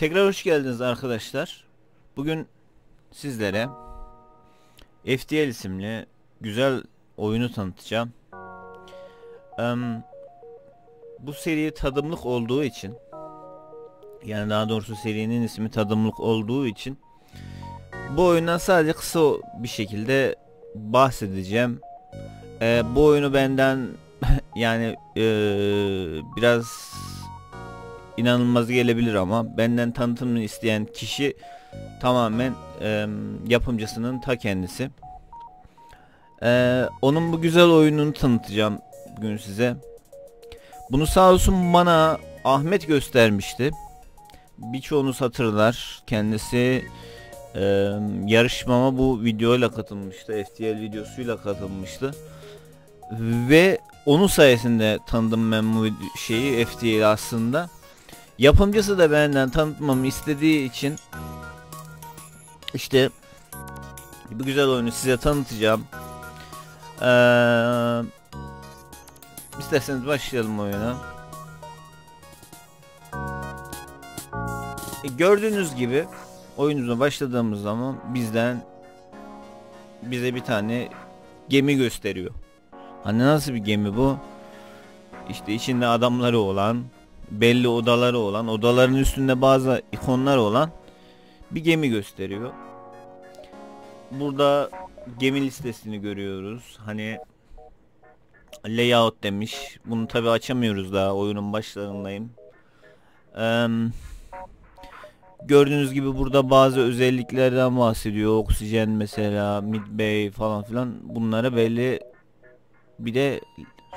Tekrar hoş geldiniz arkadaşlar. Bugün sizlere FTL isimli güzel oyunu tanıtacağım. Em, bu seri tadımlık olduğu için yani daha doğrusu serinin ismi tadımlık olduğu için bu oyundan sadece kısa bir şekilde bahsedeceğim. Ee, bu oyunu benden yani ee, biraz inanılmaz gelebilir ama benden tanıtımını isteyen kişi tamamen e, yapımcısının ta kendisi. E, onun bu güzel oyununu tanıtacağım bugün size. Bunu sağ olsun bana Ahmet göstermişti. Birçoğunuz hatırlar. Kendisi e, yarışmama bu videoyla katılmıştı. FTL videosuyla katılmıştı. Ve onun sayesinde tanıdım ben bu şeyi FTL aslında. Yapımcısı da benden tanıtmamı istediği için işte bu güzel oyunu size tanıtacağım. Ee, isterseniz başlayalım oyuna. E, gördüğünüz gibi oyunumuza başladığımız zaman bizden bize bir tane gemi gösteriyor. Hani nasıl bir gemi bu? İşte içinde adamları olan belli odaları olan, odaların üstünde bazı ikonlar olan bir gemi gösteriyor. Burada gemi listesini görüyoruz. Hani layout demiş. Bunu tabi açamıyoruz daha oyunun başlarındayım. Ee, gördüğünüz gibi burada bazı özelliklerden bahsediyor. Oksijen mesela, midbay falan filan. Bunlara belli bir de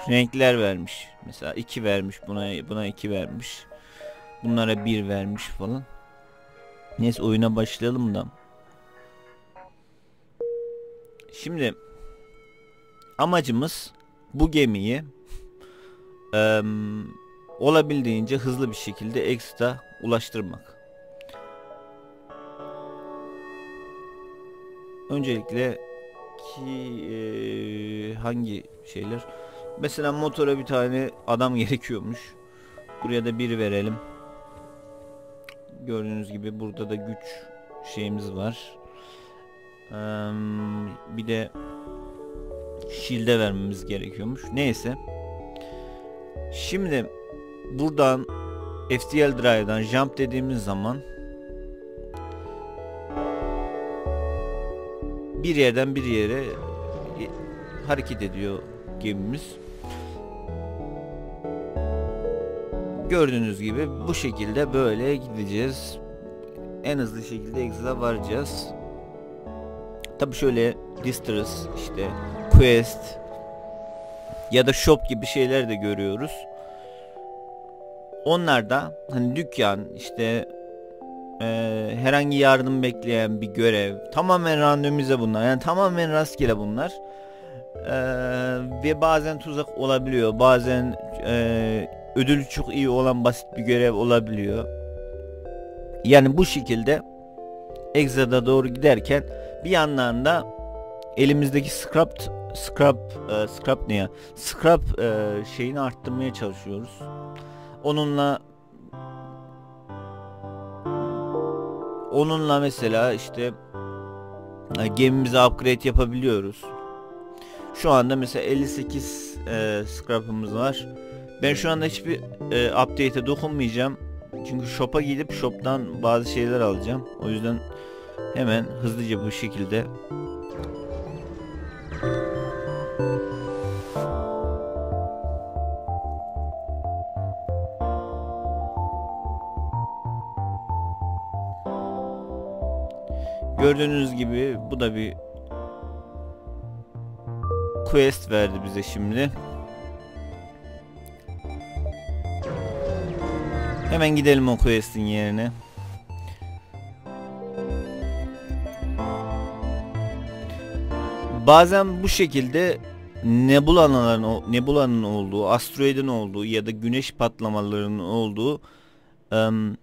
renkler vermiş. Mesela 2 vermiş buna buna 2 vermiş. Bunlara 1 vermiş falan. Neyse oyuna başlayalım da. Şimdi amacımız bu gemiyi e, olabildiğince hızlı bir şekilde ekstra ulaştırmak. Öncelikle ki e, hangi şeyler Mesela motora bir tane adam gerekiyormuş. Buraya da bir verelim. Gördüğünüz gibi burada da güç şeyimiz var. Ee, bir de shield'e vermemiz gerekiyormuş. Neyse. Şimdi buradan FTL Drive'dan jump dediğimiz zaman bir yerden bir yere hareket ediyor gemimiz. Gördüğünüz gibi bu şekilde böyle gideceğiz. En hızlı şekilde exit'e varacağız. Tabi şöyle distress işte quest ya da shop gibi şeyler de görüyoruz. Onlar da hani dükkan işte e, herhangi yardım bekleyen bir görev tamamen randomize bunlar yani tamamen rastgele bunlar ee, ve bazen tuzak olabiliyor bazen e, ödülü çok iyi olan basit bir görev olabiliyor. Yani bu şekilde Exa'da doğru giderken bir yandan da elimizdeki scrap scrap e, scrap ne ya? Scrap e, şeyini arttırmaya çalışıyoruz. Onunla onunla mesela işte e, gemimize upgrade yapabiliyoruz. Şu anda mesela 58 e, scrap'ımız var. Ben şu anda hiçbir e, update'e dokunmayacağım. Çünkü shop'a gidip shop'tan bazı şeyler alacağım. O yüzden hemen hızlıca bu şekilde Gördüğünüz gibi bu da bir quest verdi bize şimdi. Hemen gidelim o quest'in yerine. Bazen bu şekilde nebulaların nebulanın olduğu, asteroidin olduğu ya da güneş patlamalarının olduğu um,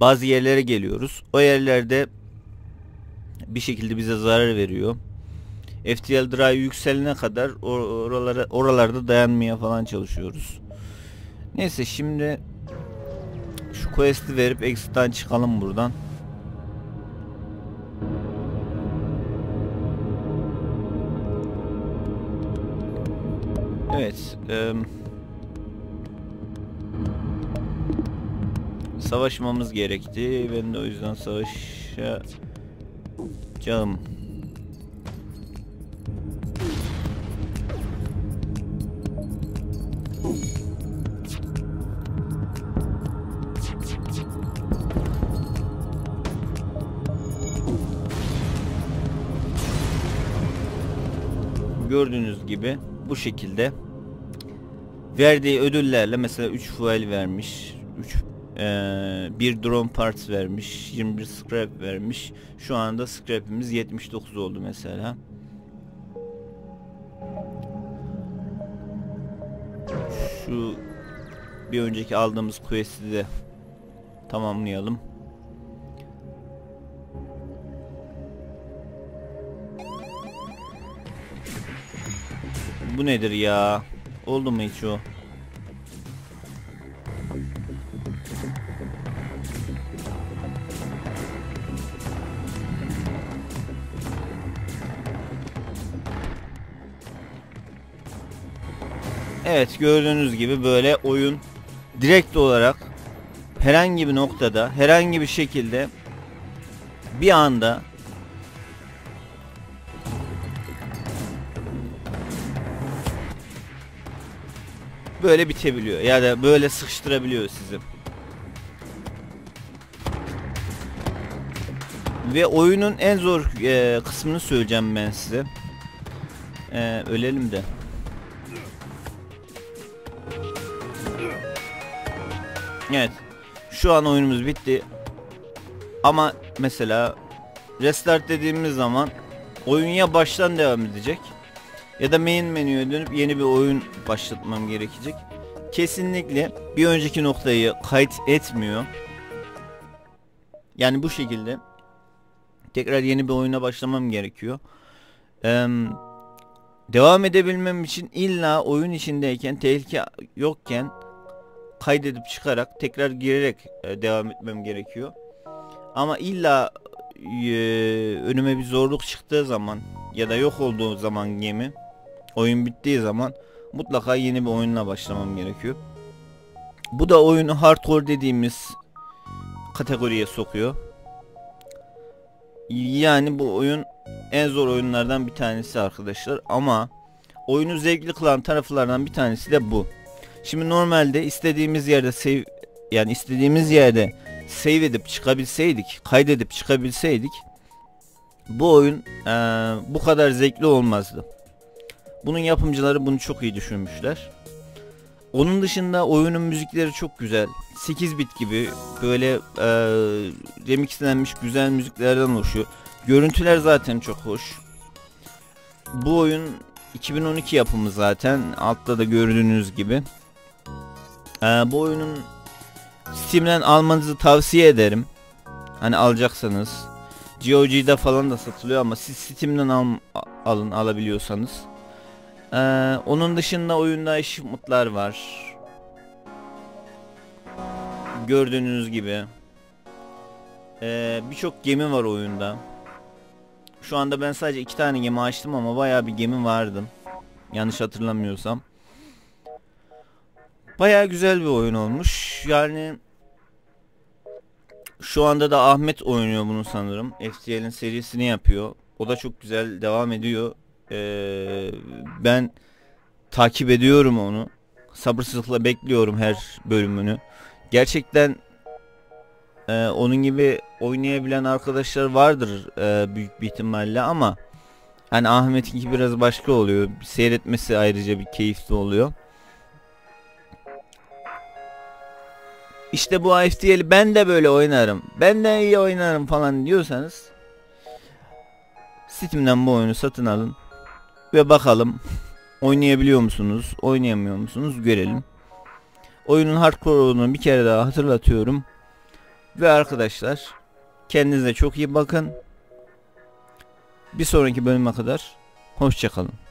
bazı yerlere geliyoruz. O yerlerde bir şekilde bize zarar veriyor. FTL Drive yükselene kadar oralara oralarda dayanmaya falan çalışıyoruz. Neyse şimdi Şu quest'i verip exit'ten çıkalım buradan. Evet. em, savaşmamız gerekti. Ben de o yüzden savaşacağım. Gördüğünüz gibi bu şekilde verdiği ödüllerle mesela 3 fuel vermiş 3 bir drone parts vermiş 21 scrap vermiş. Şu anda scrap'imiz 79 oldu mesela. Şu bir önceki aldığımız quest'i de tamamlayalım Bu nedir ya? Oldu mu hiç o? Evet gördüğünüz gibi böyle oyun direkt olarak herhangi bir noktada herhangi bir şekilde bir anda böyle bitebiliyor ya da böyle sıkıştırabiliyor sizi. Ve oyunun en zor e, kısmını söyleyeceğim ben size. E, ölelim de. Evet. Şu an oyunumuz bitti. Ama mesela restart dediğimiz zaman oyun ya baştan devam edecek ya da main menüye dönüp yeni bir oyun başlatmam gerekecek. Kesinlikle bir önceki noktayı kayıt etmiyor. Yani bu şekilde tekrar yeni bir oyuna başlamam gerekiyor. Ee, devam edebilmem için illa oyun içindeyken tehlike yokken kaydedip çıkarak tekrar girerek e, devam etmem gerekiyor. Ama illa e, önüme bir zorluk çıktığı zaman ya da yok olduğu zaman gemi oyun bittiği zaman mutlaka yeni bir oyunla başlamam gerekiyor. Bu da oyunu hardcore dediğimiz kategoriye sokuyor. Yani bu oyun en zor oyunlardan bir tanesi arkadaşlar ama oyunu zevkli kılan taraflardan bir tanesi de bu. Şimdi normalde istediğimiz yerde save yani istediğimiz yerde save edip çıkabilseydik, kaydedip çıkabilseydik bu oyun ee, bu kadar zevkli olmazdı. Bunun yapımcıları bunu çok iyi düşünmüşler. Onun dışında oyunun müzikleri çok güzel. 8 bit gibi böyle e, remixlenmiş güzel müziklerden oluşuyor. Görüntüler zaten çok hoş. Bu oyun 2012 yapımı zaten. Altta da gördüğünüz gibi. E, bu oyunun Steam'den almanızı tavsiye ederim. Hani alacaksanız. GOG'da falan da satılıyor ama siz Steam'den al, alın alabiliyorsanız. Ee, onun dışında oyunda achievement'lar var. Gördüğünüz gibi. Ee, Birçok gemi var oyunda. Şu anda ben sadece iki tane gemi açtım ama bayağı bir gemi vardı. Yanlış hatırlamıyorsam. Bayağı güzel bir oyun olmuş. Yani şu anda da Ahmet oynuyor bunu sanırım. FTL'in serisini yapıyor. O da çok güzel devam ediyor. Ee, ben takip ediyorum onu. Sabırsızlıkla bekliyorum her bölümünü. Gerçekten e, onun gibi oynayabilen arkadaşlar vardır e, büyük bir ihtimalle ama hani Ahmet'inki biraz başka oluyor. Seyretmesi ayrıca bir keyifli oluyor. İşte bu AFTL'i ben de böyle oynarım. Ben de iyi oynarım falan diyorsanız Steam'den bu oyunu satın alın ve bakalım oynayabiliyor musunuz, oynayamıyor musunuz görelim. Oyunun hardcore olduğunu bir kere daha hatırlatıyorum. Ve arkadaşlar kendinize çok iyi bakın. Bir sonraki bölüme kadar hoşçakalın.